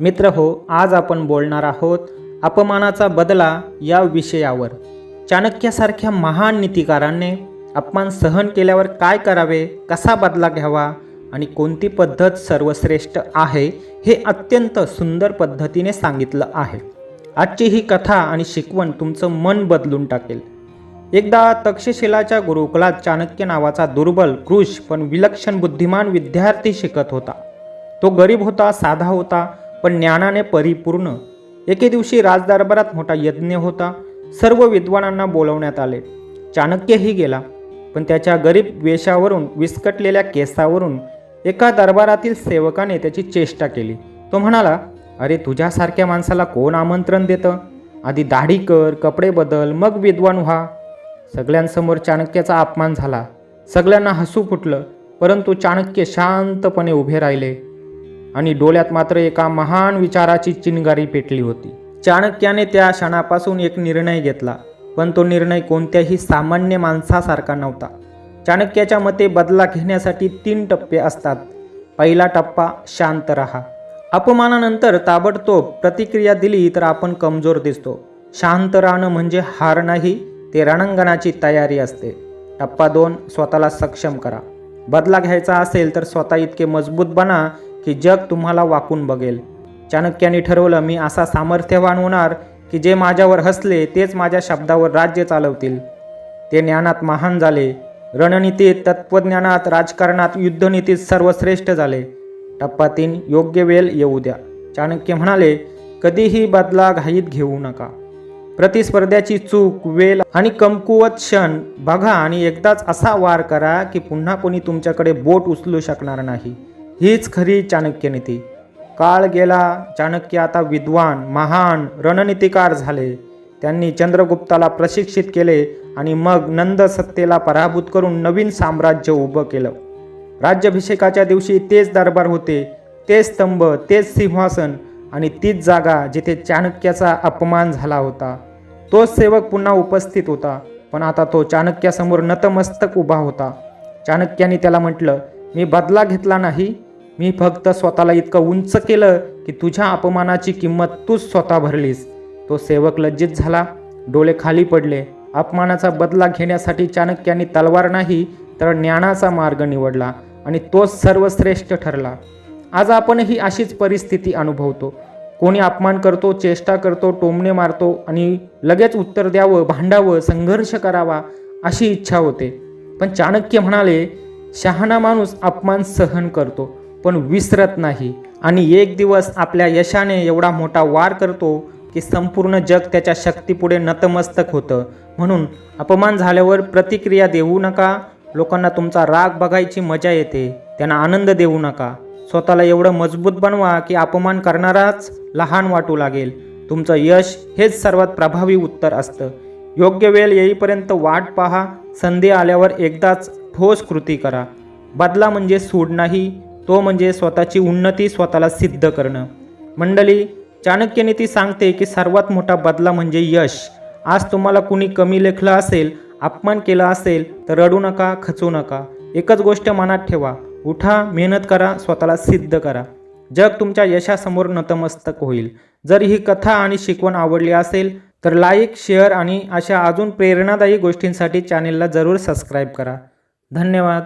मित्र हो आज आपण बोलणार आहोत अपमानाचा बदला या विषयावर. चाणक्यासारख्या महान नीतिकारांनी अपमान सहन केल्यावर काय करावे कसा बदला घ्यावा आणि कोणती पद्धत सर्वश्रेष्ठ आहे हे अत्यंत सुंदर पद्धतीने सांगितलं आहे. आजची ही कथा आणि शिकवण तुमचं मन बदलून टाकेल. एकदा तक्षशिलाच्या गुरुकुलात चाणक्य नावाचा दुर्बल कृश पण विलक्षण बुद्धिमान विद्यार्थी शिकत होता. तो गरीब होता साधा होता पण ज्ञानाने परिपूर्ण. एके दिवशी राजदरबारात मोठा यज्ञ होता. सर्व विद्वानांना बोलवण्यात आले. चाणक्यही गेला. पण त्याच्या गरीब वेशावरून विस्कटलेल्या केसावरून एका दरबारातील सेवकाने त्याची चेष्टा केली. तो म्हणाला अरे तुझ्यासारख्या माणसाला कोण आमंत्रण देतं? आधी दाढी कर कपडे बदल मग विद्वान व्हा. सगळ्यांसमोर चाणक्याचा अपमान झाला. सगळ्यांना हसू फुटलं परंतु चाणक्य शांतपणे उभे राहिले. आणि डोळ्यात मात्र एका महान विचाराची चिनगारी पेटली होती. चाणक्याने त्या क्षणापासून एक निर्णय घेतला पण तो निर्णय कोणत्याही सामान्य माणसासारखा नव्हता. चाणक्याच्या मते बदला घेण्यासाठी तीन टप्पे असतात. पहिला टप्पा शांत रहा. अपमानानंतर ताबडतोब प्रतिक्रिया दिली तर आपण कमजोर दिसतो. शांत राहणं म्हणजे हार नाही ते रणांगणाची तयारी असते. टप्पा दोन स्वतःला सक्षम करा. बदला घ्यायचा असेल तर स्वतः इतके मजबूत बना की जग तुम्हाला वाकून बघेल. चाणक्याने ठरवलं मी असा सामर्थ्यवान होणार की जे माझ्यावर हसले तेच माझ्या शब्दावर राज्य चालवतील. ते ज्ञानात महान झाले. रणनीतीत तत्त्वज्ञानात राजकारणात युद्धनीतीत सर्वश्रेष्ठ झाले. टप्पा तीन योग्य वेळ येऊ द्या. चाणक्य म्हणाले कधीही बदला घाईत घेऊ नका. प्रतिस्पर्ध्याची चूक वेल आणि कमकुवत क्षण बघा आणि एकदाच असा वार करा की पुन्हा कोणी तुमच्याकडे बोट उचलू शकणार नाही. हीच खरी चाणक्य नीती काळ गेला चाणक्य आता विद्वान महान रणनीतिकार झाले. त्यांनी चंद्रगुप्ताला प्रशिक्षित केले आणि मग नंद सत्तेला पराभूत करून नवीन साम्राज्य उभं केलं. राज्याभिषेकाच्या दिवशी तेच दरबार होते तेच स्तंभ तेच सिंहासन आणि तीच जागा जिथे चाणक्याचा अपमान झाला होता. तोच सेवक पुन्हा उपस्थित होता पण आता तो चाणक्यासमोर नतमस्तक उभा होता. चाणक्याने त्याला म्हटलं मी बदला घेतला नाही मी फक्त स्वतःला इतकं उंच केलं की तुझ्या अपमानाची किंमत तूच स्वतः भरलीस. तो सेवक लज्जित झाला. डोळे खाली पडले. अपमानाचा बदला घेण्यासाठी चाणक्याने तलवार नाही तर ज्ञानाचा मार्ग निवडला आणि तोच सर्वश्रेष्ठ ठरला. आज आपणही अशीच परिस्थिती अनुभवतो. कोणी अपमान करतो चेष्टा करतो टोमणे मारतो आणि लगेच उत्तर द्यावं भांडावं संघर्ष करावा अशी इच्छा होते. पण चाणक्य म्हणाले शहाणा माणूस अपमान सहन करतो. पण विसरत नाही. आणि एक दिवस आपल्या यशाने एवढा मोठा वार करतो की संपूर्ण जग त्याच्या शक्तीपुढे नतमस्तक होतं. म्हणून अपमान झाल्यावर प्रतिक्रिया देऊ नका. लोकांना तुमचा राग बघायची मजा येते. त्यांना आनंद देऊ नका. स्वतःला एवढं मजबूत बनवा की अपमान करणाराच लहान वाटू लागेल. तुमचं यश हेच सर्वात प्रभावी उत्तर असतं. योग्य वेळ येईपर्यंत वाट पहा. संधी आल्यावर एकदाच ठोस कृती करा. बदला म्हणजे सूड नाही. तो म्हणजे स्वतःची उन्नती स्वतःला सिद्ध करणं. मंडळी चाणक्यने ती सांगते की सर्वात मोठा बदला म्हणजे यश. आज तुम्हाला कुणी कमी लेखलं असेल अपमान केला असेल तर रडू नका खचू नका. एकच गोष्ट मनात ठेवा. उठा मेहनत करा स्वतःला सिद्ध करा. जग तुमच्या यशासमोर नतमस्तक होईल. जर ही कथा आणि शिकवण आवडली असेल तर लाईक शेअर आणि अशा अजून प्रेरणादायी गोष्टींसाठी चॅनेलला जरूर सबस्क्राईब करा. धन्यवाद.